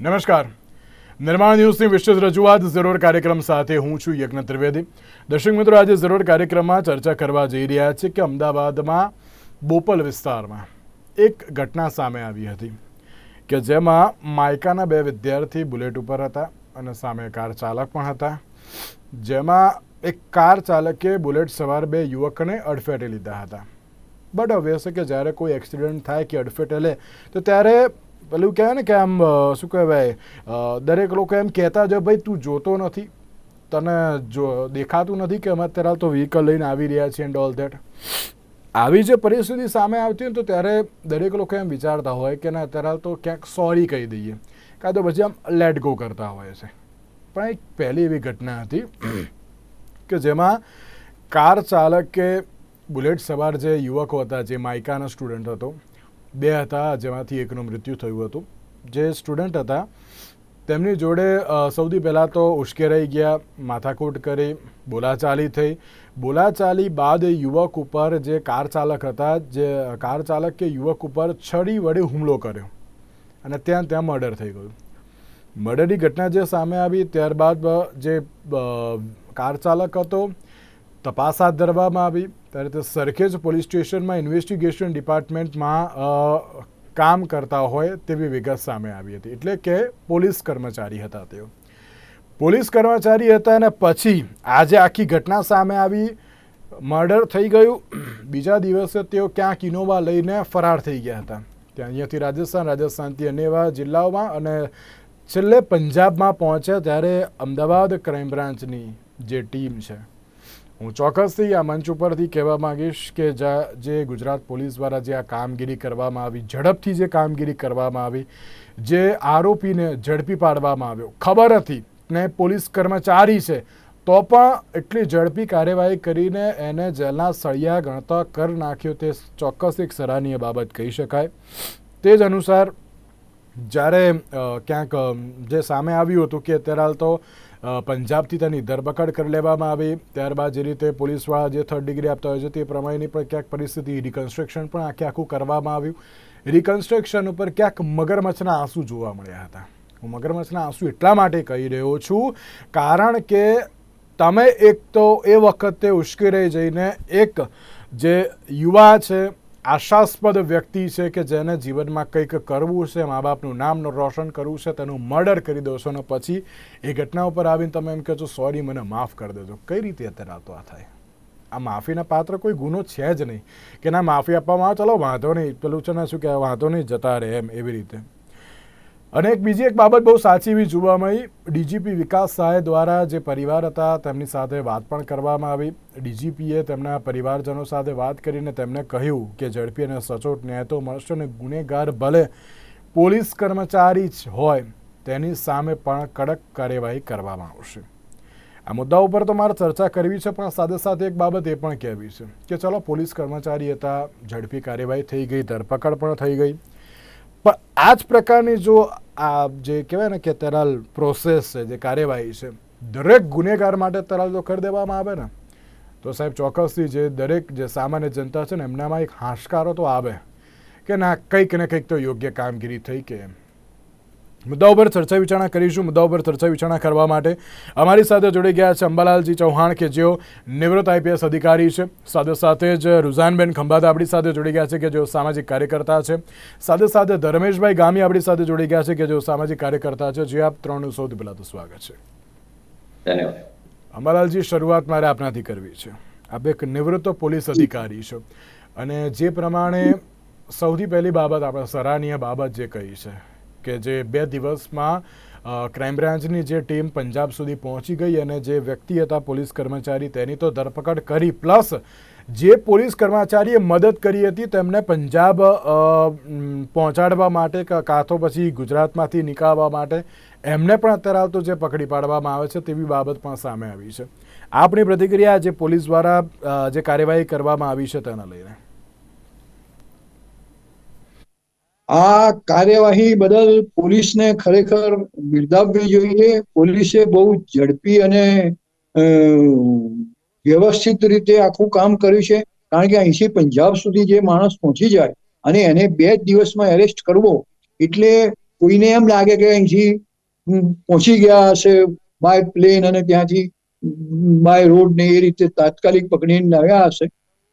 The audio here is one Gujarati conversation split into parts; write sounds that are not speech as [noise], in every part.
નમસ્કાર. નિર્માણ ન્યૂઝની વિશેષ રજૂઆત જરૂર કાર્યક્રમ સાથે હું છું યજ્ઞ ત્રિવેદી. દર્શક મિત્રો, આજે જરૂર કાર્યક્રમમાં ચર્ચા કરવા જઈ રહ્યા છે કે અમદાવાદમાં બોપલ વિસ્તારમાં એક ઘટના સામે આવી હતી કે જેમાં માયકાના બે વિદ્યાર્થી બુલેટ ઉપર હતા અને સામે કાર ચાલક પણ હતા. જેમાં એક કાર ચાલકે બુલેટ સવાર બે યુવકને અડફેટે લીધા હતા. બટ હવે છે કે જ્યારે કોઈ એક્સિડન્ટ થાય કે અડફેટે લે, તો ત્યારે પેલું કહેવાય ને કે આમ શું કહેવાય દરેક લોકો એમ કહેતા જ ભાઈ, તું જોતો નથી. તને જો, દેખાતું નથી કે અમે અત્યારે તો વ્હીકલ લઈને આવી રહ્યા છીએ એન્ડ ઓલ ધેટ આવી જે પરિસ્થિતિ સામે આવતી હોય તો ત્યારે દરેક લોકો એમ વિચારતા હોય કે ના, અત્યારે તો ક્યાંક સોરી કહી દઈએ. કાં તો પછી આમ લેટ ગો કરતા હોય છે. પણ એક પહેલી એવી ઘટના હતી [clears throat] કે જેમાં કાર ચાલક કે બુલેટ સવાર જે યુવકો હતા, જે માઇકાના સ્ટુડન્ટ હતો બે હતા જેમાંથી એકનું મૃત્યુ થયું હતું. જે સ્ટુડન્ટ હતા, તેમની જોડે સૌથી પહેલાં તો ઉશ્કેરાઈ ગયા, માથાકૂટ કરી, બોલાચાલી થઈ. બોલાચાલી બાદ યુવક ઉપર જે કાર ચાલક હતા, જે કાર ચાલક યુવક ઉપર છડી વડે હુમલો કર્યો અને ત્યાં ત્યાં મર્ડર થઈ ગયું. મર્ડરની ઘટના જે સામે આવી, ત્યારબાદ જે કાર ચાલક હતો, તપાસ હાથ ધરવામાં આવી. ત્યારે તે સરખેજ પોલીસ સ્ટેશનમાં ઇન્વેસ્ટિગેશન ડિપાર્ટમેન્ટમાં કામ કરતા હોય તેવી વિગત સામે આવી હતી. એટલે કે પોલીસ કર્મચારી હતા તેઓ. પોલીસ કર્મચારી હતા અને પછી આજે આખી ઘટના સામે આવી. મર્ડર થઈ ગયું. બીજા દિવસે તેઓ ક્યાંક ઇનોવા લઈને ફરાર થઈ ગયા હતા. ત્યાં અહીંયાથી રાજસ્થાન રાજસ્થાનથી અન્ય એવા જિલ્લાઓમાં અને છેલ્લે પંજાબમાં પહોંચ્યા ત્યારે અમદાવાદ ક્રાઇમ બ્રાન્ચની જે ટીમ છે. હું ચોક્કસથી આ મંચ ઉપરથી કહેવા માંગીશ કે જા- ગુજરાત પોલીસ દ્વારા જે આ કામગીરી કરવામાં આવી, ઝડપથી જે કામગીરી કરવામાં આવી, જે આરોપીને ઝડપી પાડવામાં આવ્યો. ખબર હતી ને પોલીસ કર્મચારી છે, તો પણ એટલી ઝડપી કાર્યવાહી કરીને એને જેલના સળિયા ગણતા કર નાખ્યો તે ચોક્કસ એક સરાહનીય બાબત કહી શકાય. તે જ અનુસાર જ્યારે ક્યાંક જે સામે આવ્યું હતું કે અત્યારે હાલ તો પંજાબથી તેની ધરપકડ કરી લેવામાં આવી. ત્યારબાદ જે રીતે પોલીસવાળા જે થર્ડ ડિગ્રી આપતા હોય છે, તે પ્રમાણેની પણ ક્યાંક પરિસ્થિતિ રિકન્સ્ટ્રક્શન પણ આખે આખું કરવામાં આવ્યું. રિકન્સ્ટ્રક્શન ઉપર ક્યાંક મગરમચ્છના આંસુ જોવા મળ્યા હતા. હું મગરમચ્છના આંસુ એટલા માટે કહી રહ્યો છું, કારણ કે તમે એક તો એ વખતે ઉશ્કેરાઈ જઈને એક જે યુવા છે આશાસ્પદ વ્યક્તિ છે કે જેને જીવનમાં કંઈક કરવું છે મા બાપનું નામ રોશન કરવું છે, તેનું મર્ડર કરી દેશો અને પછી એ ઘટના ઉપર આવીને તમે એમ કહો છો, સોરી, મને માફ કરી દેજો. કઈ રીતે અત્યારે તો આ થાય? આ માફીના પાત્ર કોઈ ગુનો છે જ નહીં. કે ના, માફી આપવામાં આવે, ચલો વાંધો નહીં. પેલું છે ને, શું કહેવાય, વાંધો નહીં, જતા રહે એમ, એવી રીતે. અને એક બીજી એક બાબત બહુ સાચી એવી જોવા મળી. ડીજીપી વિકાસ સહાય દ્વારા જે પરિવાર હતા, તેમની સાથે વાત પણ કરવામાં આવી. ડીજીપીએ તેમના પરિવારજનો સાથે વાત કરીને તેમને કહ્યું કે ઝડપી અને સચોટ ન્યાય તો મળશે અને ગુનેગાર ભલે પોલીસ કર્મચારી જ હોય, તેની સામે પણ કડક કાર્યવાહી કરવામાં આવશે. આ મુદ્દા ઉપર તો મારે ચર્ચા કરવી છે, પણ સાથે સાથે એક બાબત એ પણ કહેવી છે કે ચલો, પોલીસ કર્મચારી હતા, ઝડપી કાર્યવાહી થઈ ગઈ, ધરપકડ પણ થઈ ગઈ. પણ આ જ પ્રકારની જો આ જે કહેવાય ને કે તરાલ પ્રોસેસ છે, જે કાર્યવાહી છે, દરેક ગુનેગાર માટે તરાલ જો કરી દેવામાં આવે ને. તો સાહેબ, ચોક્કસથી જે દરેક જે સામાન્ય જનતા છે ને, એમનામાં એક હાશકારો તો આવે. કે ના, કંઈક ને કંઈક તો યોગ્ય કામગીરી થઈ કે એમ. મુદ્દા ઉપર ચર્ચા વિચારણા કરીશું. મુદ્દા ઉપર ચર્ચા વિચારણા કરવા માટે અમારી સાથે જોડી ગયા છે અંબાલાલજી ચૌહાણ કે જેઓ નિવૃત્ત આઈપીએસ અધિકારી છે. સાથે સાથે જ રુઝાનબેન ખંભાતા આપણી સાથે જોડી ગયા છે કે જેઓ સામાજિક કાર્યકર્તા છે. સાથે સાથે ધર્મેશભાઈ ગામી આપણી સાથે જોડી ગયા છે કે જેઓ સામાજિક કાર્યકર્તા છે. જે આપ ત્રણનું સૌથી પહેલાં તો સ્વાગત છે. ધન્યવાદ. અંબાલાલજી શરૂઆત મારે આપનાથી કરવી છે. આપ એક નિવૃત્ત પોલીસ અધિકારી છો અને જે પ્રમાણે સૌથી પહેલી બાબત આપણે સરાહનીય બાબત જે કહી છે કે જે બે દિવસમાં ક્રાઇમ બ્રાન્ચની જે ટીમ પંજાબ સુધી પહોંચી ગઈ અને જે વ્યક્તિ હતા પોલીસ કર્મચારી તેની તો ધરપકડ કરી. પ્લસ, જે પોલીસ કર્મચારીએ મદદ કરી હતી તેમને પંજાબ પહોંચાડવા માટે કાં તો પછી ગુજરાતમાંથી નીકાળવા માટે એમને પણ અત્યારે આવતો જે પકડી પાડવામાં આવે છે તેવી બાબત પણ સામે આવી છે. આપણી પ્રતિક્રિયા જે પોલીસ દ્વારા જે કાર્યવાહી કરવામાં આવી છે તેના લઈને. આ કાર્યવાહી બદલ પોલીસને ખરેખર બિરદાવવી જોઈએ. પોલીસે બહુ ઝડપી અને વ્યવસ્થિત રીતે આખું કામ કર્યું છે. કારણ કે અહીંથી પંજાબ સુધી જે માણસ પહોંચી જાય અને એને બે જ દિવસમાં એરેસ્ટ કરવો એટલે કોઈને એમ લાગે કે અહીંથી પહોંચી ગયા હશે બાય પ્લેન અને ત્યાંથી બાય રોડ ને એ રીતે તાત્કાલિક પકડીને આવ્યા હશે.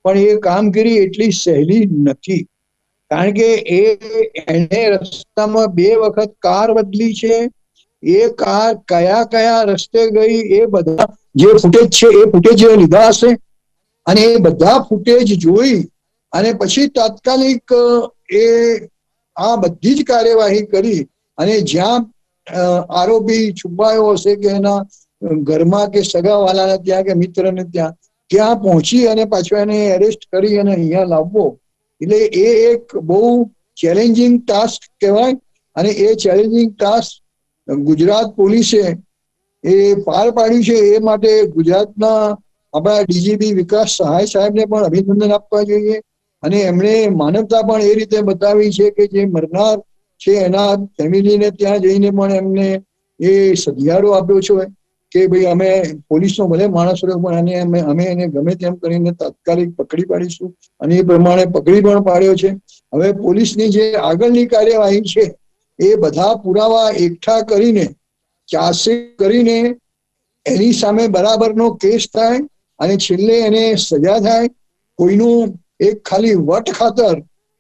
પણ એ કામગીરી એટલી સહેલી નથી. કારણ કે એ એને રસ્તામાં બે વખત કાર બદલી છે. એ કાર કયા કયા રસ્તે ગઈ એ બધા જે ફૂટેજ છે, એ ફૂટેજ લીધા હશે. અને એ બધા ફૂટેજ જોઈ અને પછી તાત્કાલિક એ આ બધી જ કાર્યવાહી કરી અને જ્યાં આરોપી છુપાયો હશે કે એના ઘરમાં કે સગાવાલાને ત્યાં કે મિત્રને ત્યાં ત્યાં પહોંચી અને પાછો એને એરેસ્ટ કરી અને અહીંયા લાવવો. એટલે એ એક બહુ ચેલેન્જિંગ ટાસ્ક કહેવાય અને એ ચેલેન્જિંગ ટાસ્ક ગુજરાત પોલીસે એ પાર પાડ્યું છે એ માટે ગુજરાતના આપણા ડીજીપી વિકાસ સહાય સાહેબને પણ અભિનંદન આપવા જોઈએ અને એમણે માનવતા પણ એ રીતે બતાવી છે કે જે મરનાર છે એના ફેમિલીને ત્યાં જઈને પણ એમને એ સધિયારો આપ્યો છે. કે ભાઈ અમે પોલીસનો ભલે માણસ રહ્યો, પણ આને અમે અમે એને ગમે તેમ કરીને તાત્કાલિક પકડી પાડીશું. અને એ પ્રમાણે પકડી પણ પાડ્યો છે. હવે પોલીસની જે આગળની કાર્યવાહી છે, એ બધા પુરાવા એકઠા કરીને, ચાર્જશીટ કરીને એની સામે બરાબરનો કેસ થાય અને છેલ્લે એને સજા થાય, કોઈનું એક ખાલી વટ ખાતર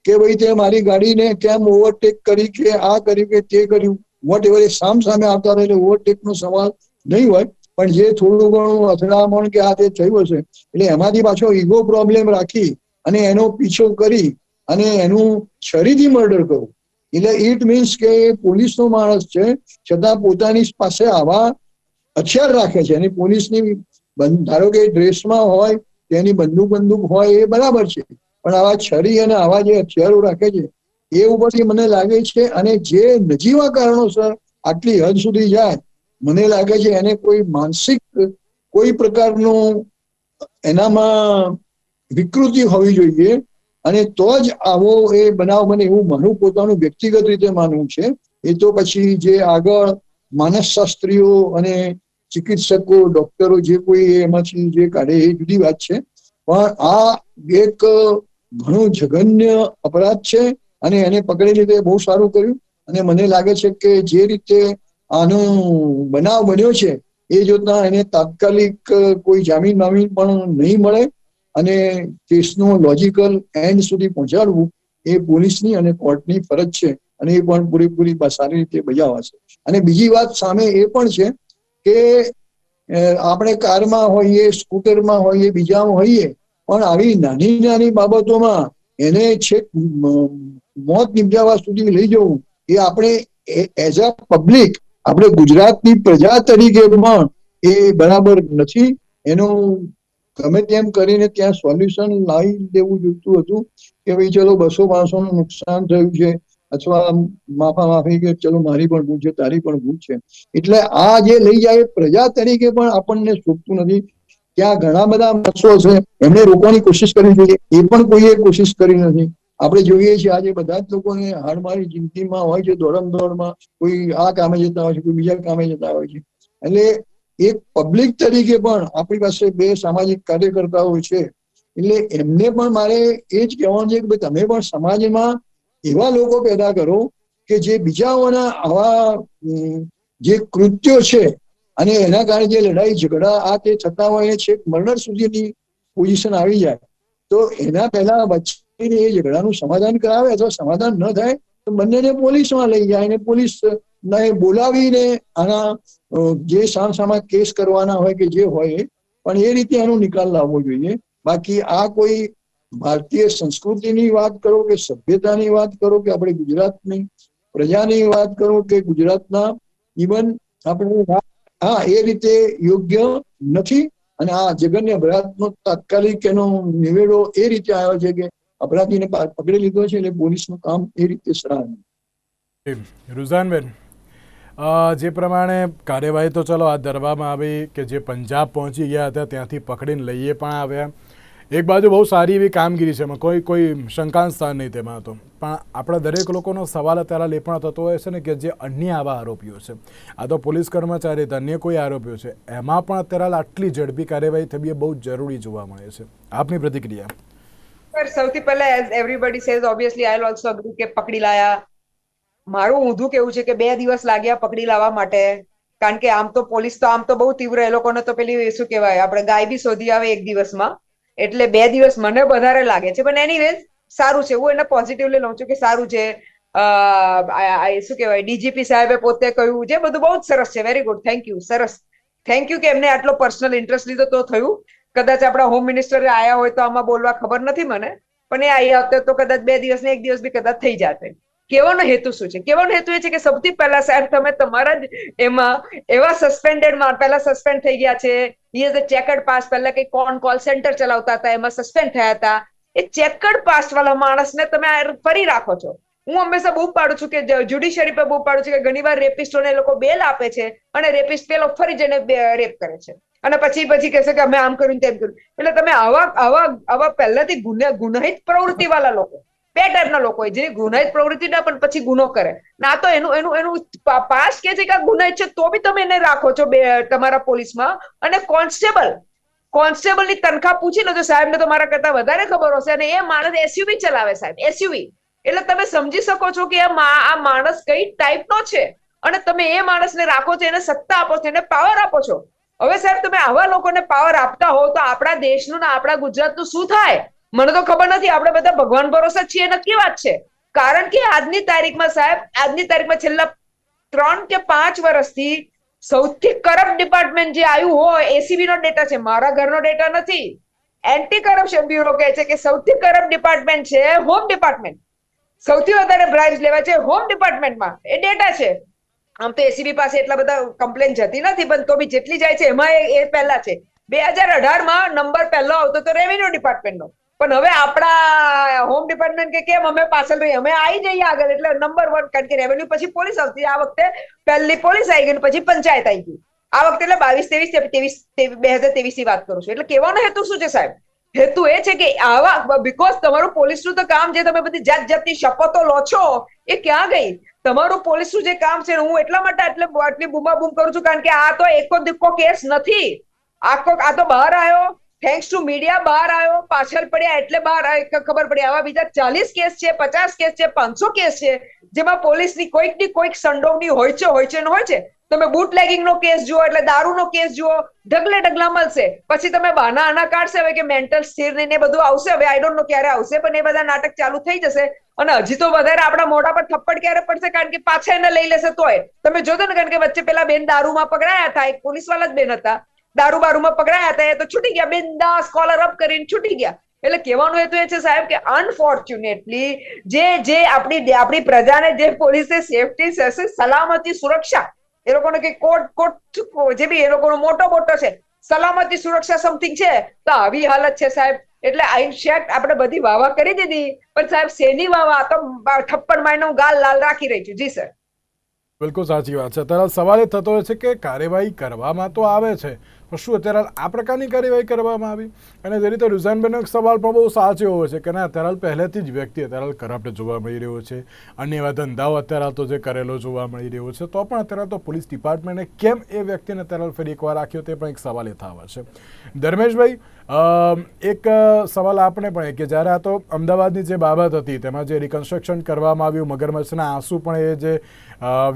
કે ભાઈ તે મારી ગાડીને કેમ ઓવરટેક કરી કે આ કર્યું કે તે કર્યું વોટ એવર સામ સામે આવતા રહે ઓવરટેક નો સવાલ નહીં હોય, પણ જે થોડું ઘણું અથડામણ કે આ તે થયું હશે, એટલે એમાંથી પાછો ઈગો પ્રોબ્લેમ રાખી અને એનો પીછો કરી અને એનું છરીથી મર્ડર કરવું એટલે ઇટ મીન્સ કે એ પોલીસનો માણસ છે, છતાં પોતાની પાસે આવા હથિયાર રાખે છે. અને પોલીસની ધારો કે ડ્રેસમાં હોય તેની બંદૂક બંદૂક હોય, એ બરાબર છે. પણ આવા છરી અને આવા જે હથિયારો રાખે છે, એ ઉપરથી મને લાગે છે અને જે નજીવા કારણોસર આટલી હદ સુધી જાય મને લાગે છે એને કોઈ માનસિક, કોઈ પ્રકારનું એનામાં વિકૃતિ હોવી જોઈએ અને તો જ આવો એ બનાવ મને એવું મારું પોતાનું વ્યક્તિગત રીતે માનવું છે. એ તો પછી જે આગળ માનસશાસ્ત્રીઓ અને ચિકિત્સકો, ડોક્ટરો જે કોઈ એમાંથી જે કાઢે એ જુદી વાત છે. પણ આ એક ઘણું જઘન્ય અપરાધ છે અને એને પકડી લીધે બહુ સારું કર્યું. અને મને લાગે છે કે જે રીતે આનો બનાવ બન્યો છે, એ જોતા એને તાત્કાલિક કોઈ જામીન બામીન પણ નહીં મળે અને કેસનો લોજિકલ એન્ડ સુધી પહોંચાડવું એ પોલીસની અને કોર્ટની ફરજ છે અને એ પણ પૂરેપૂરી સારી રીતે બજાવાશે અને બીજી વાત સામે એ પણ છે કે આપણે કારમાં હોઈએ, સ્કૂટરમાં હોઈએ, બીજામાં હોઈએ, પણ આવી નાની નાની બાબતોમાં એને છેક મોત નિપજાવા સુધી લઈ જવું એ આપણે એઝ અ પબ્લિક આપણે ગુજરાતની પ્રજા તરીકે પણ એ બરાબર નથી. એનું ગમે તેમ કરીને ત્યાં સોલ્યુશન લાવી દેવું જોઈતું હતું કે ભાઈ ચલો બસો પાંચસો નું નુકસાન થયું છે અથવા માફા માફી કે ચલો મારી પણ ભૂલ છે, તારી પણ ભૂલ છે. એટલે આ જે લઈ જાય પ્રજા તરીકે પણ આપણને શોભતું નથી. ત્યાં ઘણા બધા માણસો છે, એમને રોકવાની કોશિશ કરવી જોઈએ. એ પણ કોઈએ કોશિશ કરી નથી. આપણે જોઈએ છીએ આજે બધા જ લોકોને હાડમારી જિંદગીમાં હોય છે, દોડમ દોડમાં કોઈ આ કામે જતા હોય છે, કોઈ બીજા કામે જતા હોય છે. એટલે એક પબ્લિક તરીકે પણ આપણી પાસે બે સામાજિક કાર્યકર્તાઓ છે. એટલે એમને પણ મારે એ જ કહેવાનું છે કે તમે પણ સમાજમાં એવા લોકો પેદા કરો કે જે બીજાઓના આવા જે કૃત્યો છે અને એના કારણે જે લડાઈ ઝઘડા આ તે થતા હોય છે મર્ડર સુધીની પોઝિશન આવી જાય. તો એના પહેલા વચ્ચે એ ઝઘડાનું સમાધાન કરાવે અથવા સમાધાન ન થાય, તો બંનેને પોલીસમાં લઈ જાય અને પોલીસ ને બોલાવીને આના જે સામસામા કેસ કરવાના હોય કે જે હોય, પણ એ રીતે આનો નિકાલ લાવવો જોઈએ. બાકી આ કોઈ ભારતીય સંસ્કૃતિની વાત કરો કે સભ્યતાની વાત કરો કે આપણે ગુજરાતની પ્રજાની વાત કરો કે ગુજરાતના ઇવન આપણે હા, એ રીતે યોગ્ય નથી. અને આ જગન્ય અપરાધનો તાત્કાલિક એનો નિવેડો એ રીતે આવ્યો છે કે અપરાધીને પકડી લીધો છે એટલે પોલીસનું કામ એ રીતે સરાહનીય રુઝાનબેન જે પ્રમાણે કાર્યવાહી તો ચલો હાથ ધરવામાં આવી કે જે પંજાબ પહોંચી ગયા હતા ત્યાંથી પકડીને લઈએ પણ આવ્યા. એક બાજુ બહુ સારી એવી કામગીરી છે એમાં. કોઈ કોઈ શંકાન સ્થાન નહીં તેમાં હતો પણ આપણા દરેક લોકોનો સવાલ અત્યારે એ પણ થતો હોય છે ને કે જે અન્ય આવા આરોપીઓ છે. આ તો પોલીસ કર્મચારી અન્ય કોઈ આરોપીઓ છે. એમાં પણ અત્યારે આટલી ઝડપી કાર્યવાહી થવી એ બહુ જરૂરી જોવા મળે છે. આપની પ્રતિક્રિયા. સર, સૌથી પહેલા as everybody says obviously I also agree કે પકડી લાયા. મારું ઊંધું કેવું છે કે બે દિવસ લાગ્યા પકડી લાવવા માટે. કારણ કે આમ તો પોલીસ તો, આમ તો બહુ તીવ્ર એ લોકોને તો પેલી શું કહેવાય, આપણે ગાય બી શોધી આવે એક દિવસમાં. એટલે બે દિવસ મને વધારે લાગે છે. પણ એની વેઝ સારું છે. હું એને પોઝિટિવલી લઉં છું કે સારું છે. શું કહેવાય, ડીજીપી સાહેબે પોતે કહ્યું છે. બધું બહુ જ સરસ છે. વેરી ગુડ થેન્ક યુ સરસ. થેન્ક યુ કે એમને આટલો પર્સનલ ઇન્ટરેસ્ટ લીધો તો થયું. કદાચ આપણા હોમ મિનિસ્ટરે આયા હોય તો આમાં બોલવા ખબર નથી મને, પણ એ આયા હોત તો કદાચ બે દિવસ ને એક દિવસ બી કદાચ થઈ જાતે. કહેવાનો હેતુ શું છે? કહેવાનો હેતુ એ છે કે સૌથી પહેલા સાહેબ, તમે તમારા જ એમાં એવા સસ્પેન્ડેડમાં, પહેલા સસ્પેન્ડ થઈ ગયા છે. ઇઝ અ ચેકડ પાસ પહેલા કઈ કોન કોલ સેન્ટર ચલાવતા હતા, એમાં સસ્પેન્ડ થયા હતા. એ ચેકડ પાસ વાળા માણસને તમે ફરી રાખો છો. હું હંમેશા બહુ પાડું છું કે જ્યુડિશિયરી પર બહુ પાડું છું કે ઘણીવાર રેપિસ્ટોને લોકો બેલ આપે છે અને રેપિસ્ટ પેલો ફરી જઈને રેપ કરે છે. અને પછી પછી કહેશે કે અમે આમ કર્યું તેમ કર્યું. એટલે તમે આવા આવા આવા પહેલાથી ગુને ગુનાહિત પ્રવૃત્તિ વાળા લોકો, બે ટાઈપના લોકો જે ગુનાહિત પ્રવૃત્તિ ના પણ પછી ગુનો કરે. ના તો એનું એનું એનું પાસ કે છે કે ગુનાહિત છે, તો બી તમે એને રાખો છો બે તમારા પોલીસમાં. અને કોન્સ્ટેબલ કોન્સ્ટેબલની તનખા પૂછી લો તો સાહેબને તો મારા કરતા વધારે ખબર હશે. અને એ માણસ એસયુવી ચલાવે સાહેબ એસયુવી એટલે તમે સમજી શકો છો કે આ માણસ કઈ ટાઈપનો છે. અને તમે એ માણસને રાખો છો, એને સત્તા આપો છો, એને પાવર આપો છો. હવે સાહેબ, તમે આવા લોકોને પાવર આપતા હો તો આપણા દેશનું ને આપણા ગુજરાતનું શું થાય? મને તો ખબર નથી, આપણે બધા ભગવાન ભરોસે છીએ, નક્કી વાત છે. કારણ કે આજની તારીખમાં સાહેબ, આજની તારીખમાં છેલ્લા ત્રણ કે પાંચ વર્ષથી સૌથી કરપ્ટ ડિપાર્ટમેન્ટ જે આવ્યું હોય એસીબી નો ડેટા છે, મારા ઘરનો ડેટા નથી. એન્ટી કરપ્શન બ્યુરો કહે છે કે સૌથી કરપ્ટ ડિપાર્ટમેન્ટ છે હોમ ડિપાર્ટમેન્ટ સૌથી વધારે બ્રાન્ચ લેવાય છે હોમ ડિપાર્ટમેન્ટમાં એ ડેટા છે. આમ તો એસીબી પાસે એટલા બધા કમ્પ્લેન જતી નથી, પણ તો બી જેટલી જાય છે, એમાં એ- પહેલા છે. બે હજાર અઢારમાં નંબર પહેલો આવતો તો રેવન્યુ ડિપાર્ટમેન્ટનો પણ હવે આપણા હોમ ડિપાર્ટમેન્ટ કે કેમ અમે પાછળ રહી અમે આવી જઈએ આગળ, એટલે નંબર વન કારણ કે રેવન્યુ પછી પોલીસ આવતી. આ વખતે પહેલી પોલીસ આવી ગઈ પછી પંચાયત આવી ગઈ. આ વખતે એટલે બાવીસ, ત્રેવીસ ત્રેવીસ બે હજાર ત્રેવીસની વાત કરું છું. એટલે કહેવાનો હેતુ શું છે સાહેબ? હેતુ એ છે કે આવા બીકોઝ તમારું પોલીસનું તો કામ જે તમે બધી જાત જાતની શપથો લો છો, એ ક્યાં ગઈ? તમારું પોલીસનું જે કામ છે હું એટલા માટે એટલે આટલી બૂમાબૂમ કરું છું કારણ કે આ તો એકો દિક્કો કેસ નથી. આખો આ તો બહાર આવ્યો. થેન્ક્સ ટુ મીડિયા બહાર આવ્યો. પાછળ પડ્યા એટલે બહાર ખબર પડી. આવા બીજા ચાલીસ કેસ છે, પચાસ કેસ છે, પાંચસો કેસ છે, જેમાં પોલીસની કોઈકની કોઈક સંડોવણી હોય છે હોય છે ને હોય છે. તમે બુટલેગિંગ નો કેસ જુઓ એટલે દારૂનો કેસ જુઓ, ઢગલે ઢગલા મળશે. પછી તમે બહાના આના કાઢશે હવે કે મેન્ટલ સ્થિર નહીં ને બધું આવશે? હવે આઈ ડોન્ટ નો ક્યારે આવશે, પણ એ બધા નાટક ચાલુ થઈ જશે. અને હજી તો વધારે આપણા મોઢા પર થપ્પડ ક્યારે પડશે? કારણ કે પાછા એને લઈ લેશે તોય. તમે જોતો ને, કારણ કે વચ્ચે પેલા બેન દારૂમાં પકડાયા હતા, એક પોલીસવાળા જ બેન હતા. દારૂ બારૂમાં પકડાયા હતા, એ તો છૂટી ગયા, બિંદાસ કોલર અપ કરીને છૂટી ગયા. એટલે કહેવાનું હેતુ એ છે સાહેબ કે અનફોર્ચ્યુનેટલી જે જે આપણી આપણી પ્રજાને, જે પોલીસે સેફટી સલામતી, સુરક્ષા એ લોકોને કે કોટ કોટ જે બી એ લોકોનો મોટો મોટો છે, સલામતી સુરક્ષા સમથિંગ છે, તો આવી હાલત છે સાહેબ. એટલે શેક આપણે બધી વાવા કરી દીધી, પણ સાહેબ શેની વાવા તો થપ્પડ મારીને ગાલ લાલ રાખી રહી છું. જી, સર. બિલકુલ સાચી વાત છે. અત્યારે સવાલ એ થતો હોય છે કે કાર્યવાહી કરવામાં તો આવે છે શું અત્યારે આ પ્રકારની કાર્યવાહી કરવામાં આવી? અને જે રીતે રુઝાનબેનનો એક સવાલ પણ બહુ સાચો એવો છે કે ના, અત્યારે પહેલેથી જ વ્યક્તિ અત્યારે કરપ્ટ જોવા મળી રહ્યો છે. અન્ય એવા ધંધાઓ અત્યારે તો જે કરેલો જોવા મળી રહ્યો છે, તો પણ અત્યારે તો પોલીસ ડિપાર્ટમેન્ટે કેમ એ વ્યક્તિને અત્યારે ફરી એકવાર રાખ્યો તે પણ એક સવાલ એ થવા છે. ધર્મેશભાઈ એક સવાલ આપણે પણ કે જ્યારે આ તો અમદાવાદની જે બાબત હતી, તેમાં જે રિકન્સ્ટ્રક્શન કરવામાં આવ્યું, મગરમચ્છના આંસુ પણ એ જે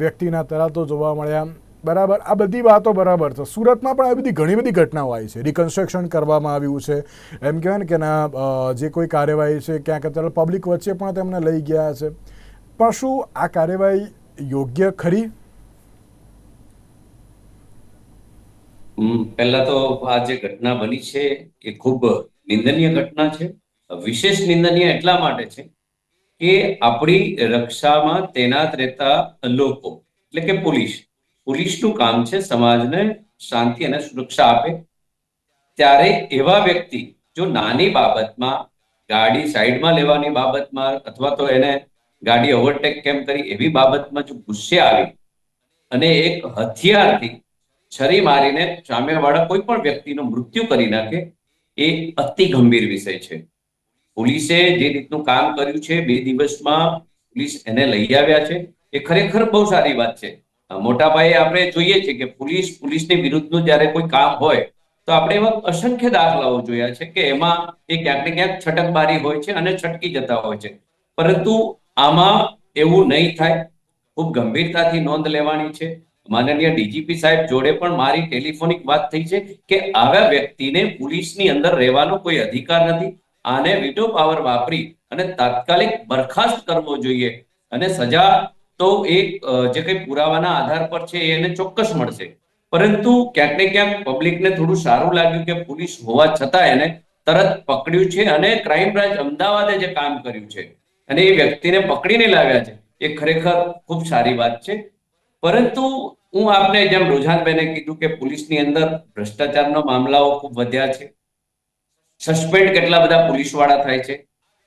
વ્યક્તિના વ્યક્તિના તરાતો જોવા મળ્યા. બરાબર? આ બધી વાતો બરાબર છે. સુરતમાં પણ આવી બધી ઘણી બધી ઘટનાઓ આવી છે. રિકન્સ્ટ્રક્શન કરવામાં આવ્યું છે. એમ કહેવાય ને કે ના જે કોઈ કાર્યવાહી છે, ક્યાંક અત્યારે પબ્લિક વચ્ચે પણ તેમને લઈ ગયા છે. પણ શું આ કાર્યવાહી યોગ્ય ખરી? પહેલા તો આ જે ઘટના બની છે એ ખૂબ નિંદનીય ઘટના છે. વિશેષ નિંદનીય એટલા માટે છે કે આપણી રક્ષામાં તૈનાત રહેતા લોકો, એટલે કે પોલીસ પોલીસનું કામ છે સમાજને શાંતિ અને સુરક્ષા આપે. ત્યારે એવા વ્યક્તિ જો નાની બાબતમાં, ગાડી સાઈડમાં લેવાની બાબતમાં અથવા તો એને ગાડી ઓવરટેક કેમ કરી એવી બાબતમાં જો ગુસ્સે આવી અને એક હથિયારથી છરી મારીને સામેવાળા કોઈ પણ વ્યક્તિનું મૃત્યુ કરી નાખે, એ અતિ ગંભીર વિષય છે. પોલીસે જે રીતનું કામ કર્યું છે, બે દિવસમાં પોલીસ એને લઈ આવ્યા છે, એ ખરેખર બહુ સારી વાત છે. મોટા પાયે આપણે જોઈએ છે કે પોલીસ, પોલીસની વિરુદ્ધનું જ્યારે કોઈ કામ હોય, તો આપણે એવા અસંખ્ય દાખલાઓ જોયા છે કે એમાં એ ક્યાંક ને ક્યાંક છટકબારી હોય છે અને છટકી જતા હોય છે. પરંતુ આમાં એવું નહીં થાય. ખૂબ ગંભીરતાથી નોંધ લેવાની છે. માનનીય ડીજીપી સાહેબ જોડે પણ મારી ટેલિફોનિક વાત થઈ છે કે આવા વ્યક્તિને પોલીસની અંદર રહેવાનો કોઈ અધિકાર નથી. આને વિટો પાવર વાપરી અને તાત્કાલિક બરખાસ્ત કરવો જોઈએ અને સજા તો એ જે કંઈ પુરાવાના આધાર પર છે એને ચોક્કસ મળશે. પરંતુ ક્યાંક ને ક્યાંક પબ્લિકને થોડું સારું લાગ્યું કે પોલીસ હોવા છતાં એને તરત પકડ્યું છે અને ક્રાઇમ બ્રાન્ચ અમદાવાદે જે કામ કર્યું છે અને એ વ્યક્તિને પકડીને લાવ્યા છે, એ ખરેખર ખૂબ સારી વાત છે. પરંતુ હું આપને જેમ રોઝાનબેને કીધું કે પોલીસની અંદર ભ્રષ્ટાચારના મામલાઓ ખૂબ વધ્યા છે, સસ્પેન્ડ કેટલા બધા પોલીસવાળા થાય છે,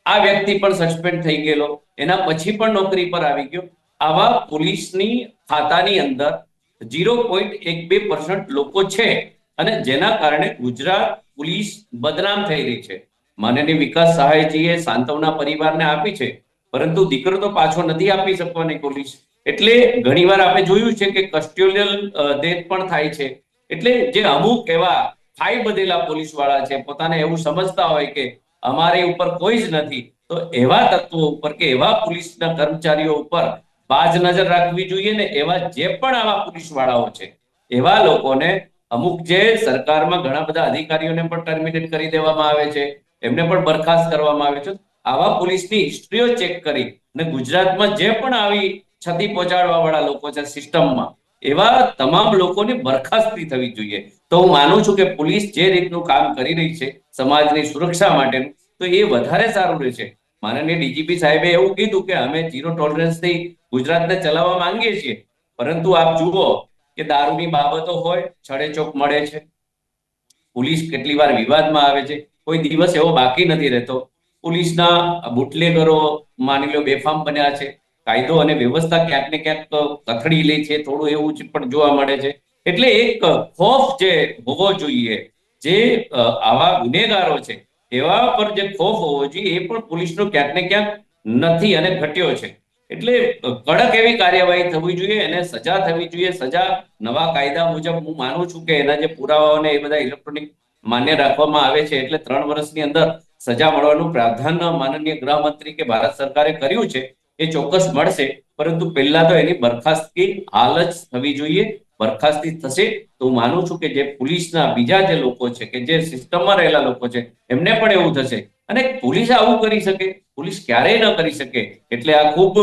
આ વ્યક્તિ પણ સસ્પેન્ડ થઈ ગયેલો, એના પછી પણ નોકરી પર આવી ગયો. આવા પોલીસની ખાતાની અંદર ઝીરો પોઈન્ટ એક બે પર્સન્ટ લોકો છે અને જેના કારણે ગુજરાત પોલીસ બદનામ થઈ રહી છે. માનનીય વિકાસ સહાયજીએ સાંતવના પરિવારને આપી છે, પરંતુ દીકરો તો પાછો નથી આપી શકવાની પોલીસ. એટલે ઘણીવાર આપણે જોયું છે કે કસ્ટ્યુલિયલ ડેથ પણ થાય છે. એટલે જે અમુક એવા ખાઈ બધેલા પોલીસવાળા છે, પોતાને એવું સમજતા હોય કે અમારી ઉપર કોઈ જ નથી, તો એવા તત્વો ઉપર કે એવા પોલીસના કર્મચારીઓ ઉપર બાજ નજર રાખવી જોઈએ ને એવા જે પણ આવા પોલીસ વાળાઓ છે, એવા લોકોને અમુક જે સરકારમાં ઘણા બધા અધિકારીઓને પણ ટર્મિનેટ કરી દેવામાં આવે છે, એમને પણ બરખાસ્ત કરવામાં આવે છે. આવા પોલીસની હિસ્ટ્રીઓ ચેક કરી અને ગુજરાતમાં જે પણ આવી ક્ષતિ પહોંચાડવા વાળા લોકો છે સિસ્ટમમાં એવા તમામ લોકોની બરખાસ્તી થવી જોઈએ. તો હું માનું છું કે પોલીસ જે રીતનું કામ કરી રહી છે સમાજની સુરક્ષા માટેનું, તો એ વધારે સારું રહેશે. માનનીય ડીજીપી સાહેબે એવું કીધું કે અમે ઝીરો ટોલરન્સથી ગુજરાતને ચલાવવા માંગીએ છીએ. પરંતુ આપ જુઓ કે દારૂની બાબતો હોય છડેચોક મળે છે. પોલીસ કેટલી વાર વિવાદમાં આવે છે. કોઈ દિવસ એવો બાકી નથી રહેતો. પોલીસના બુટલેગરો માની લો બેફામ બન્યા છે. કાયદો અને વ્યવસ્થા ક્યાંક ને ક્યાંક કથળી લે છે. થોડું એવું પણ જોવા મળે છે. એટલે એક ખોફ જે હોવો જોઈએ, જે આવા ગુનેગારો છે, એવા પર જે ખોફ હોવો જોઈએ, એ પણ પોલીસનો ક્યાંક ને ક્યાંક નથી અને ઘટ્યો છે. એટલે કડક એવી કાર્યવાહી થવી જોઈએ, એને સજા થવી જોઈએ. સજા નવા કાયદા મુજબ હું માનું છું કે એના જે પુરાવાઓને એ બધા ઇલેક્ટ્રોનિક માન્ય રાખવામાં આવે છે, એટલે ત્રણ વર્ષની અંદર સજા મળવાનું પ્રાધાન્ય માનનીય ગૃહમંત્રી કે ભારત સરકારે કર્યું છે, એ ચોક્કસ મળશે. પરંતુ પહેલા તો એની બરખાસ્તની હાલ જ થવી જોઈએ. બરખાસ્તી થશે તો હું માનું છું કે જે પોલીસના બીજા જે લોકો છે કે જે સિસ્ટમમાં રહેલા લોકો છે, એમને પણ એવું થશે. અને પોલીસ આવું કરી શકે? પોલીસ ક્યારેય ન કરી શકે? એટલે આ ખૂબ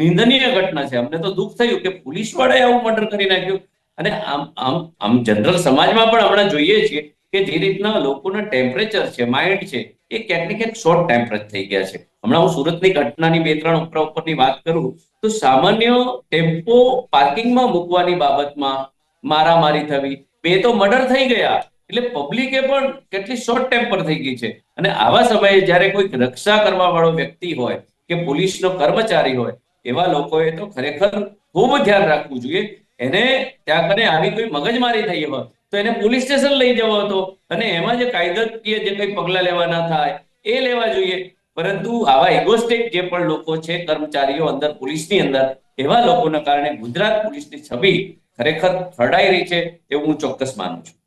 નિંદનીય ઘટના છે. અમને તો દુઃખ થયું કે પોલીસ વાળાએ આવું મર્ડર કરી નાખ્યું. અને આમ આમ આમ જનરલ સમાજમાં પણ હમણાં જોઈએ છીએ કે જે રીતના લોકોના ટેમ્પરેચર છે માઇન્ડ છે, એ ક્યાંક ને ક્યાંક શોર્ટ ટેમ્પરેચર થઈ ગયા છે. હમણાં હું સુરતની ઘટનાની બે ત્રણ ઉપરા ઉપરની વાત કરું, તો સામાન્ય ટેમ્પો પાર્કિંગમાં મૂકવાની બાબતમાં મારામારી થવી, બે તો મર્ડર થઈ ગયા. એટલે પબ્લિકે પણ કેટલી શોર્ટ ટેમ્પર થઈ ગઈ છે. અને આવા સમયે જ્યારે કોઈક રક્ષા કરવા વાળો વ્યક્તિ હોય કે પોલીસનો કર્મચારી હોય, એવા લોકોએ તો ખરેખર ખૂબ ધ્યાન રાખવું જોઈએ. એને ત્યાં કને આવી કોઈ મગજમારી થઈ હોય, તો એને પોલીસ સ્ટેશન લઈ જવો હતો. અને એમાં જે કાયદાકીય જે કંઈ પગલા લેવાના થાય, એ લેવા જોઈએ. પરંતુ આવા ઇગોસ્ટેક જે પણ લોકો છે, કર્મચારીઓ અંદર, પોલીસની અંદર, એવા લોકોના કારણે ગુજરાત પોલીસની છબી ખરેખર ખરડાઈ રહી છે એવું હું ચોક્કસ માનું છું.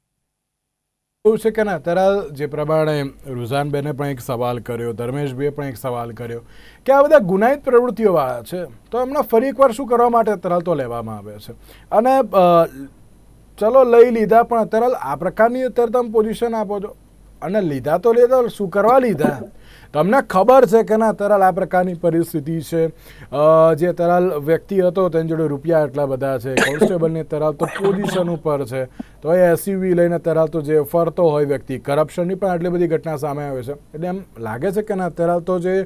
એવું છે કે ના? અત્યારે જે પ્રમાણે રુઝાનબેને પણ એક સવાલ કર્યો, ધર્મેશભાઈએ પણ એક સવાલ કર્યો કે આ બધા ગુનાહિત પ્રવૃત્તિઓ વાળા છે, તો એમને ફરી એકવાર શું કરવા માટે તરલતો લેવામાં આવે છે? અને ચલો લઈ લીધા, પણ તરલ આ પ્રકારની અત્યારે તમે પોઝિશન આપો છો. અને લીધા તો લીધા શું કરવા લીધા? તમને ખબર છે કે ના તરલ આ પ્રકારની પરિસ્થિતિ છે? જે તરાલ વ્યક્તિ હતો, તેની જોડે રૂપિયા એટલા બધા છે, કોન્સ્ટેબલની તરલ તો પોઝિશન ઉપર છે. તો એ એસયુવી લઈને તરાલ તો જે ફરતો હોય વ્યક્તિ કરપ્શનની પણ આટલી બધી ઘટના સામે આવે છે. એટલે એમ લાગે છે કે ના તરાલ તો જે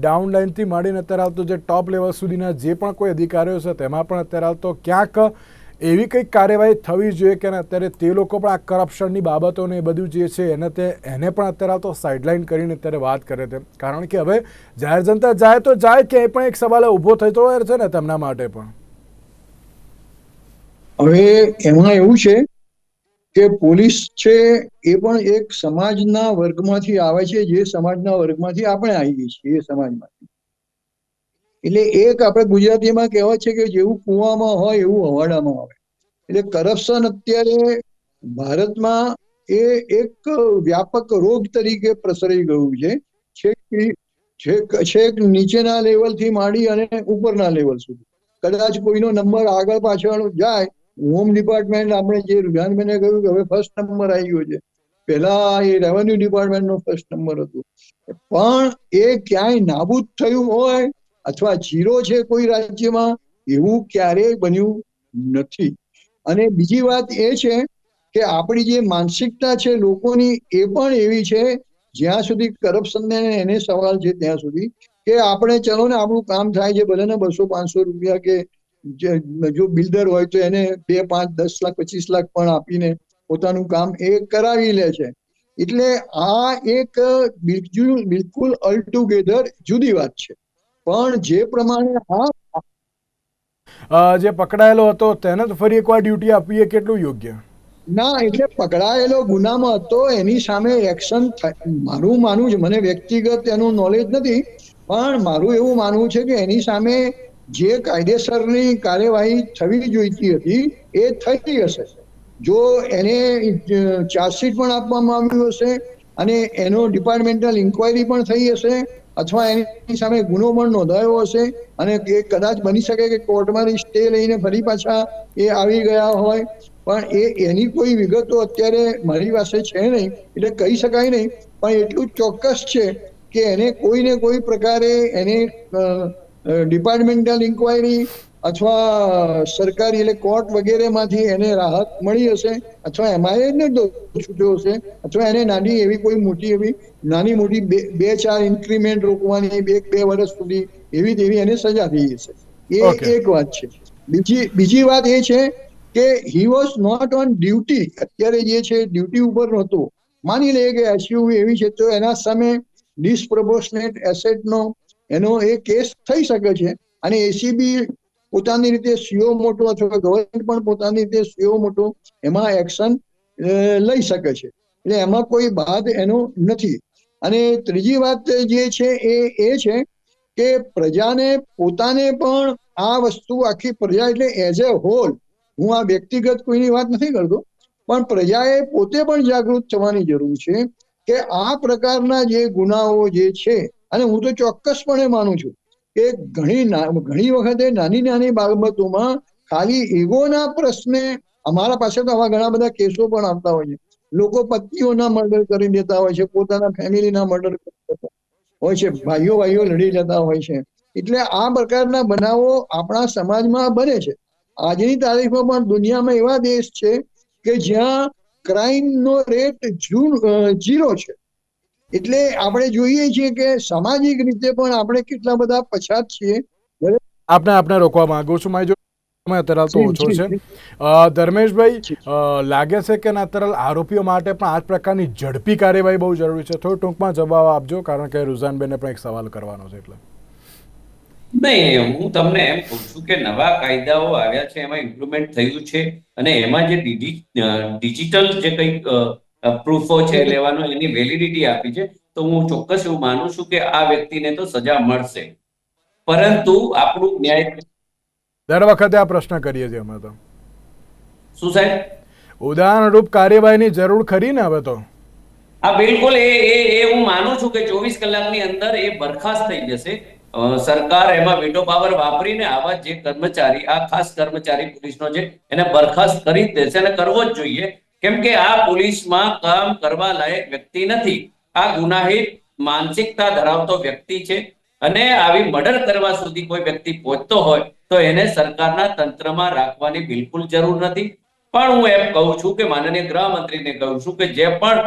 ડાઉન લાઇનથી માંડીને અત્યારે તો જે ટોપ લેવલ સુધીના જે પણ કોઈ અધિકારીઓ છે, તેમાં પણ અત્યારે તો ક્યાંક એવી કંઈક કાર્યવાહી થવી જોઈએ કે અત્યારે તે લોકો પણ આ કરપ્શનની બાબતોને એ બધું જે છે, એને તે, એને પણ અત્યારે તો સાઇડલાઇન કરીને અત્યારે વાત કરે છે. કારણ કે હવે જાહેર જનતા જાય તો જાય કે એ પણ એક સવાલ ઊભો થતો છે ને, તેમના માટે પણ. હવે એમાં એવું છે કે પોલીસ છે એ પણ એક સમાજના વર્ગમાંથી આવે છે, જે સમાજના વર્ગમાંથી આપણે આવીએ છીએ એ સમાજમાંથી. એટલે એક આપણે ગુજરાતીમાં કહેવત છે કે જેવું કુવામાં હોય એવું હવાડામાં આવે. એટલે કરપ્શન અત્યારે ભારતમાં એ એક વ્યાપક રોગ તરીકે પ્રસરી ગયું છે. છેક નીચેના લેવલથી માંડી અને ઉપરના લેવલ સુધી. કદાચ કોઈનો નંબર આગળ પાછળ જાય હોમ ડિપાર્ટમેન્ટ આપણે જે રૂઝાનબેને કહ્યું કે હવે ફર્સ્ટ નંબર આવી ગયો છે. પહેલા એ રેવન્યુ ડિપાર્ટમેન્ટનો ફર્સ્ટ નંબર હતો. પણ એ ક્યાંય નાબૂદ થયું હોય અથવા જીરો છે કોઈ રાજ્યમાં, એવું ક્યારેય બન્યું નથી. અને બીજી વાત એ છે કે આપણી જે માનસિકતા છે લોકોની એ પણ એવી છે, જ્યાં સુધી કરપ્શન ને એને સવાલ છે ત્યાં સુધી, કે આપણે ચલો ને આપણું કામ થાય છે ભલે ને બસો પાંચસો રૂપિયા કે જે- બિલ્ડર હોય તો એને બે પાંચ દસ લાખ પચીસ લાખ પણ આપીને પોતાનું કામ એ કરાવી લે છે. એટલે આ એક બિલકુલ બિલકુલ અલ્ટુગેધર જુદી વાત છે. પણ જે પ્રમાણે આ જે પકડાયેલો હતો તેને તો ફરી એકવાર ડ્યુટી આપવી એ કેટલું યોગ્ય? ના એટલે પકડાયેલો ગુનામાં હતો એની સામે એક્શન મારું માનવું છે મને વ્યક્તિગત એનું નોલેજ નથી પણ મારું એવું માનવું છે કે એની સામે જે કાયદેસરની કાર્યવાહી થવી જોઈતી હતી, એ થઈ હશે. જો એને ચાર્જશીટ પણ આપવામાં આવ્યું હશે અને એનો ડિપાર્ટમેન્ટલ ઇન્કવાયરી પણ થઈ હશે અથવા એની સામે ગુનો પણ નોંધાયો હશે અને એ કદાચ બની શકે કે કોર્ટમાંથી સ્ટે લઈને ફરી પાછા એ આવી ગયા હોય. પણ એ, એની કોઈ વિગતો અત્યારે મારી પાસે છે નહીં, એટલે કહી શકાય નહીં. પણ એટલું ચોક્કસ છે કે એને કોઈ ને કોઈ પ્રકારે એને ડિપાર્ટમેન્ટલ ઇન્કવાયરી અથવા સરકારી એટલે કોર્ટ વગેરેમાંથી એને રાહત મળી હશે અથવા એમાં એને છૂટ્યો હશે અથવા એને નાની એવી કોઈ મોટી એવી નાની મોટી બે બે ચાર ઇન્ક્રીમેન્ટ રોકવાની બે બે વર્ષ સુધી એવી તેવી એને સજા થઈ હશે. એ એક વાત છે. બીજી બીજી વાત એ છે કે he was not on duty અત્યારે જે છે ડ્યુટી ઉપર નહોતો. માની લઈએ કે એસયુવી એવી છે તો એના સામે ડિસપ્રોપોર્શનેટ એસેટનો એનો એ કેસ થઈ શકે છે. અને એસીબી પોતાની રીતે સીઓ મોટો અથવા ગવર્મેન્ટ પણ પોતાની રીતે સીઓ મોટો એમાં એક્શન લઈ શકે છે. એટલે એમાં કોઈ બાદ એનો નથી. અને ત્રીજી વાત જે છે એ એ છે કે પ્રજાને પોતાને પણ આ વસ્તુ આખી પ્રજા એટલે એઝ એ હોલ હું આ વ્યક્તિગત કોઈની વાત નથી કરતો, પણ પ્રજાએ પોતે પણ જાગૃત થવાની જરૂર છે કે આ પ્રકારના જે ગુનાઓ જે છે અને હું તો ચોક્કસપણે માનું છું કે ઘણી ઘણી વખતે નાની નાની બાબતોમાં ખાલી ઈગોના પ્રશ્ને અમારા પાસે તો આવા ઘણા બધા કેસો પણ આવતા હોય છે. લોકો પત્નીઓના મર્ડર કરી દેતા હોય છે, પોતાના ફેમિલીના મર્ડર કરી દેતા હોય છે, ભાઈઓ ભાઈઓ લડી જતા હોય છે. એટલે આ પ્રકારના બનાવો આપણા સમાજમાં બને છે. આજની તારીખમાં પણ દુનિયામાં એવા દેશ છે કે જ્યાં ક્રાઇમનો રેટ રેટ ઝીરો છે. એટલે આપણે જોઈએ છીએ કે સામાજિક રીતે પણ આપણે કેટલા બધા પછાત છીએ. આપને આપને રોકવા માંગુ છું. મારી જો સમય અત્યારે તો ઓછો છે. ધર્મેશભાઈ લાગે છે કે અત્યારે આરોપીઓ માટે પણ આ પ્રકારની ઝડપી કાર્યવાહી બહુ જરૂરી છે. થોડું ટૂંકમાં જવાબ આપજો કારણ કે રુઝાનબેને પણ એક સવાલ કરવાનો છે એટલે. નહીં હું તમને એમ કહું છું કે નવા કાયદાઓ આવ્યા છે એમાં ઇમ્પ્રુવમેન્ટ થયું છે અને એમાં જે ડિજિટલ જે કંઈક પ્રૂફો છે લેવાનો એની વેલિડિટી આપી છે. તો હું ચોક્કસ એવું માનું છું કે આ વ્યક્તિને તો સજા મળશે. પરંતુ આપણું ન્યાય દર વખતે આ પ્રશ્ન કરીએ છીએ અમે તો. શું સાહેબ? ઉદાહરણરૂપ કાર્યવાહીની જરૂર ખરી ને હવે તો? હા બિલકુલ. એ એ એ હું માનું છું કે ચોવીસ કલાકની અંદર એ બરખાસ્ત થઈ જશે. સરકાર એમાં વિન્ડો પાવર વાપરીને આવા જે કર્મચારી આ ખાસ કર્મચારી પોલીસનો છે એને બરખાસ્ત કરી દેશે અને કરવો જ જોઈએ. કેમ કે આ પોલીસમાં કામ કરવા લાયક વ્યક્તિ નથી. આ ગુનાહિત માનસિકતા ધરાવતો વ્યક્તિ છે અને આવી મર્ડર કરવા સુધી કોઈ વ્યક્તિ પહોંચતો હોય તો એને સરકારના તંત્રમાં રાખવાની બિલકુલ જરૂર નથી. પણ હું એમ કહું છું કે માનનીય ગૃહમંત્રીને કહું છું કે જે પણ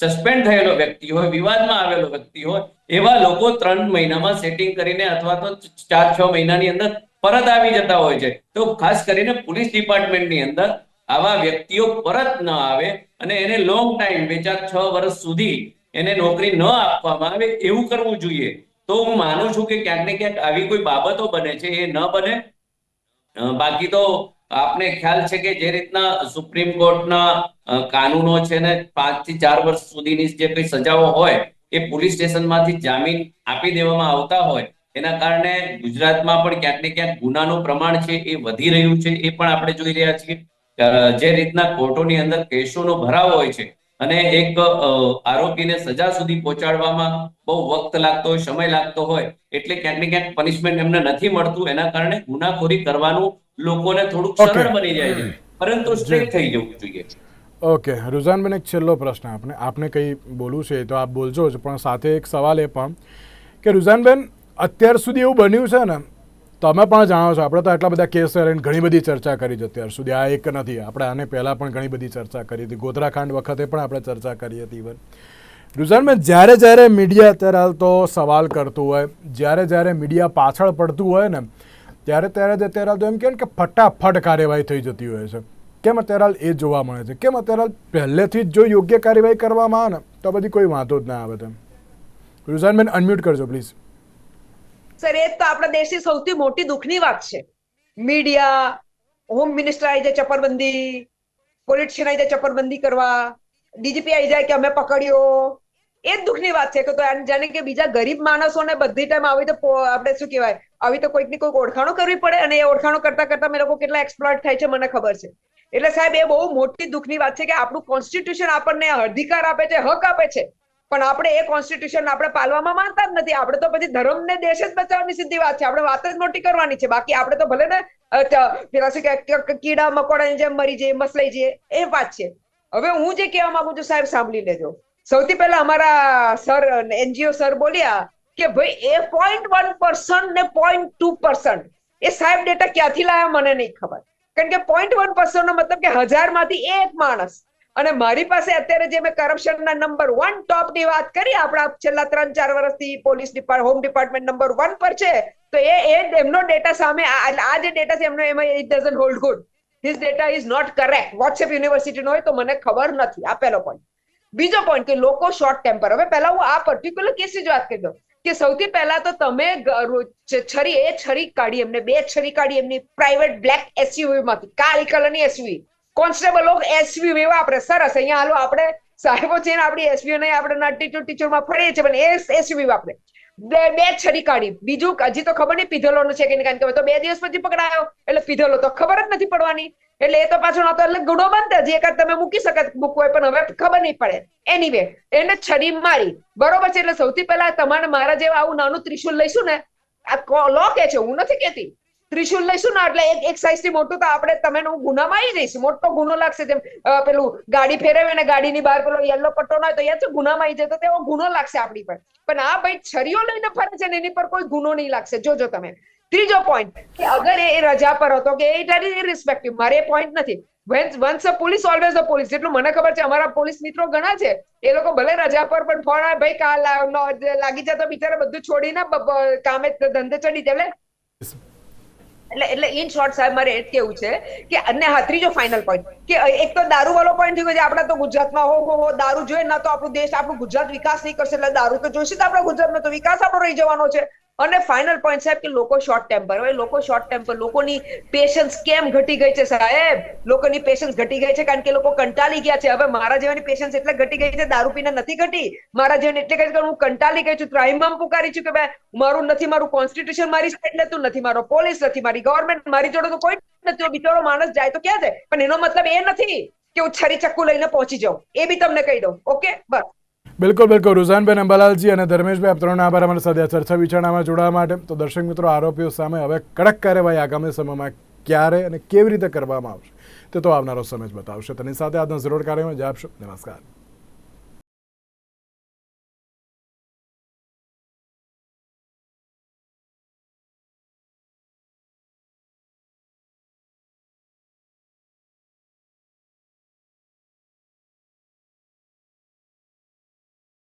સસ્પેન્ડ થયેલો વ્યક્તિ હોય, વિવાદમાં આવેલો વ્યક્તિ હોય, એવા લોકો ત્રણ મહિનામાં સેટિંગ કરીને અથવા તો ચાર, છ મહિનાની અંદર પરત આવી જતા હોય છે. તો ખાસ કરીને પોલીસ ડિપાર્ટમેન્ટની અંદર આવા વ્યક્તિઓ પરત ન આવે અને એને લોંગ ટાઈમ બે ચાર છ વર્ષ સુધી એને નોકરી ન આપવામાં આવે એવું કરવું જોઈએ. તો હું માનું છું કે ક્યાંક ને ક્યાંક આવી કોઈ બાબતો બને છે, એ ન બને. બાકી તો આપને ખ્યાલ છે કે જે રીતના સુપ્રીમ કોર્ટના કાનૂનો છે ને પાંચથી ચાર વર્ષ સુધીની જે કઈ સજાઓ હોય, એ પોલીસ સ્ટેશનમાંથી જામીન આપી દેવામાં આવતા હોય, એના કારણે ગુજરાતમાં પણ ક્યાંક ને ક્યાંક ગુનાનું પ્રમાણ છે એ વધી રહ્યું છે, એ પણ આપણે જોઈ રહ્યા છીએ. જે રીતના કોર્ટોની અંદર કેસોનો ભરાવ હોય છે અને એક આરોપીને સજા સુધી પહોંચાડવામાં બહુ વખત લાગતો હોય સમય લાગતો હોય એટલે ક્યાંક ને ક્યાંક પનિશમેન્ટ એમને નથી મળતું એના કારણે ગુનાખોરી કરવાનું લોકોને થોડુંક. સરળ બની જાય છે. પરંતુ સ્ટ્રેટ થઈ જવું જોઈએ. ઓકે રુઝાનબેન એક છેલ્લો પ્રશ્ન આપને આપને કંઈ બોલવું છે તો આપ બોલજો જ પણ સાથે એક સવાલ એ પણ કે રુઝાનબેન અત્યાર સુધી એવું બન્યું છે ને તમે પણ જાણો છો, આપણે તો આટલા બધા કેસ લઈને ઘણી બધી ચર્ચા કરી છે અત્યાર સુધી. આ એક નથી, આપણે આને પહેલાં પણ ઘણી બધી ચર્ચા કરી હતી. ગોધરાકાંડ વખતે પણ આપણે ચર્ચા કરી હતી ઇવન રુઝાનબેન જ્યારે જ્યારે મીડિયા અત્યારે હાલ તો સવાલ કરતું હોય, જ્યારે જ્યારે મીડિયા પાછળ પડતું હોય ને, ત્યારે ત્યારે જ અત્યારે હાલ તો એમ કહે ને કે ફટાફટ કાર્યવાહી થઈ જતી હોય છે. કેમ અત્યારે હાલ એ જોવા મળે છે? કેમ અત્યારે હાલ પહેલેથી જ જો યોગ્ય કાર્યવાહી કરવામાં આવે ને, તો બધી કોઈ વાંધો જ ના આવે તેમ. રુઝાનબેન અનમ્યુટ કરજો પ્લીઝ સર એ તો આપણા દેશની સૌથી મોટી દુઃખની વાત છે. મીડિયા હોમ મિનિસ્ટર આવી જાય ચપરબંધી પોલિટિશિયન આવી જાય ચપરબંધી કરવા ડીજીપી આવી જાય કે અમે પકડ્યો. એ જ દુઃખની વાત છે. કે તો જાણે કે બીજા ગરીબ માણસોને બધી ટાઈમ આવી તો આપણે શું કહેવાય? આવી તો કોઈકની કોઈક ઓળખાણો કરવી પડે અને એ ઓળખાણો કરતા કરતા મેં લોકો કેટલા એક્સપ્લોઇટ થાય છે મને ખબર છે. એટલે સાહેબ, એ બહુ મોટી દુઃખની વાત છે કે આપણું કોન્સ્ટિટ્યુશન આપણને અધિકાર આપે છે, હક આપે છે. પણ આપણે એ કોન્સ્ટિટ્યુશન આપણે પાલવામાં માનતા જ નથી. આપણે તો પછી ધર્મને દેશ જ બચાવવાની સીધી વાત છે. આપણે વાત જ મોટી કરવાની છે. બાકી આપણે તો ભલે ને પેલા શું ક- કીડા મકોડાની જેમ મરી જઈએ, મસલાઈ જઈએ, એ વાત છે. હવે હું જે કહેવા માંગુ છું, સાહેબ, સાંભળી લેજો. સૌથી પહેલા અમારા સર, એનજીઓ સર બોલ્યા કે ભાઈ, એ પોઈન્ટ વન પર્સન્ટ ને પોઈન્ટ ટુ પર્સન્ટ એ સાહેબ ડેટા ક્યાંથી લાયા મને નહીં ખબર. કારણ કે પોઈન્ટ વન પર્સન્ટ નો મતલબ કે હજારમાંથી એક માણસ. અને મારી પાસે અત્યારે જે મેં કરપ્શનના નંબર વન ટોપની વાત કરી, આપણા છેલ્લા ત્રણ ચાર વર્ષથી police depart home department number one પર છે, તો એ એમનો ડેટા સામે, આ જે ડેટા છે એમનો, એમાં it doesn't hold good his data is not correct WhatsApp university હોય તો મને ખબર નથી. આ પહેલો પોઈન્ટ બીજો પોઈન્ટ કે લોકો શોર્ટ ટેમ્પર હવે પહેલા હું આ પર્ટિક્યુલર કેસની જ વાત કરી દઉં. કે સૌથી પહેલા તો તમે છરી, એ છરી કાઢી, એમને બે છરી કાઢી એમની પ્રાઇવેટ બ્લેક એસયુવી માંથી, કાળી કલરની એસયુવી કોન્સ્ટેબલ લોકો એસયુવી વાપરે સરસ, અહીંયા હાલો આપણે સાહેબો છે ને આપણી એસવી નહીં આપણે ટીચર ટીચરમાં ફરીએ છીએ, પણ એ એસવી વાપરે બે બે છરી કાઢી. બીજું હજી તો ખબર નહીં પીધેલો છે કે કારણ કે તો બે દિવસ પછી પકડાયો. એટલે પીધેલો તો ખબર જ નથી પડવાની. એટલે એ તો પાછો નતો, એટલે ગુનો બંધ જે. એકાદ તમે મૂકી શકત, મૂકવો હોય, પણ હવે ખબર નહીં પડે. એની વે એને છરી મારી. બરોબર છે, એટલે સૌથી પહેલા તમારે મારા જેવા આવું નાનું ત્રિશુલ લઈશું ને. આ લો કે છે, હું નથી કેતી ત્રિશુલ લઈશું ને, એટલે એક એક સાઈઝથી મોટું તો આપણે તમે હું ગુનામાં આવી જઈશું. મોટો ગુનો લાગશે જેમ પેલું ગાડી ફેરવે ને ગાડીની બહાર પેલો યલો પટ્ટો ના તો યાદ ગુનામાં આવી જાય? તો તેવો ગુનો લાગશે આપણી પર. પણ આ ભાઈ છરીઓ લઈને ફરે છે ને, એની પર કોઈ ગુનો નહીં લાગશે. જોજો તમે. ત્રીજો પોઈન્ટ કે અગર એ રજા પર હતો કે ઇટ આર ઇરિસ્પેક્ટિવ મારે એ પોઈન્ટ નથી. Once a police always a police જેટલું મને ખબર છે, અમારા પોલીસ મિત્રો ઘણા છે, એ લોકો ભલે રજા પર, પણ ફોન આવે, ભાઈ, કાલ લાગી જાય તો બિચારા બધું છોડીને કામે ધંધે ચડી જાય. એટલે એટલે ઇન શોર્ટ સાહેબ, મારે એ જ કેવું છે કે, અને હા, ત્રીજો ફાઇનલ પોઈન્ટ કે એક તો દારૂ વાળો પોઈન્ટ થયો છે, આપણા તો ગુજરાતમાં હો હો દારૂ જોઈએ, ના તો આપણું દેશ, આપણું ગુજરાત વિકાસ નહીં કરશે, એટલે દારૂ તો જોઈશે જ આપણા ગુજરાતનો તો વિકાસ આપણો રહી જવાનો છે. અને ફાઇનલ પોઈન્ટ સાહેબ કે લોકો શોર્ટ ટેમ્પર હોય, લોકો શોર્ટ ટેમ્પર લોકોની પેશન્સ કેમ ઘટી ગઈ છે સાહેબ? લોકોની પેશન્સ ઘટી ગઈ છે કારણ કે લોકો કંટાળી ગયા છે. હવે મારા જેવાની પેશન્સ એટલે ઘટી ગઈ છે, દારૂ પીને નથી ઘટી. મારા જેવાની એટલે કહી હું કંટાળી ગઈ છું, ત્રાહિમામ પુકારી છું કે ભાઈ, મારું નથી, મારું કોન્સ્ટિટ્યુશન મારી સાઈડ લેતું નથી મારો પોલીસ નથી, મારી ગવર્મેન્ટ મારી જોડે તો કોઈ નથી બિચારો માણસ જાય તો ક્યાં જાય? પણ એનો મતલબ એ નથી કે હું છરી ચક્કુ લઈને પહોંચી જાઉં. એ બી તમને કહી દઉં. ઓકે? બસ. બિલકુલ બિલકુલ. રુઝાનબેન અંબાલાલજી અને ધર્મેશભાઈ, આપ ત્રણ આભાર. અમારી સાથે ચર્ચા વિચારણામાં જોડાવા માટે. તો દર્શક મિત્રો, આરોપીઓ સામે હવે કડક કાર્યવાહી આગામી સમયમાં ક્યારે અને કેવી રીતે કરવામાં આવશે તે તો આવનારો સમય જ બતાવશે. તેની સાથે આજનો જરૂર કાર્યમાં જ આપશો. નમસ્કાર.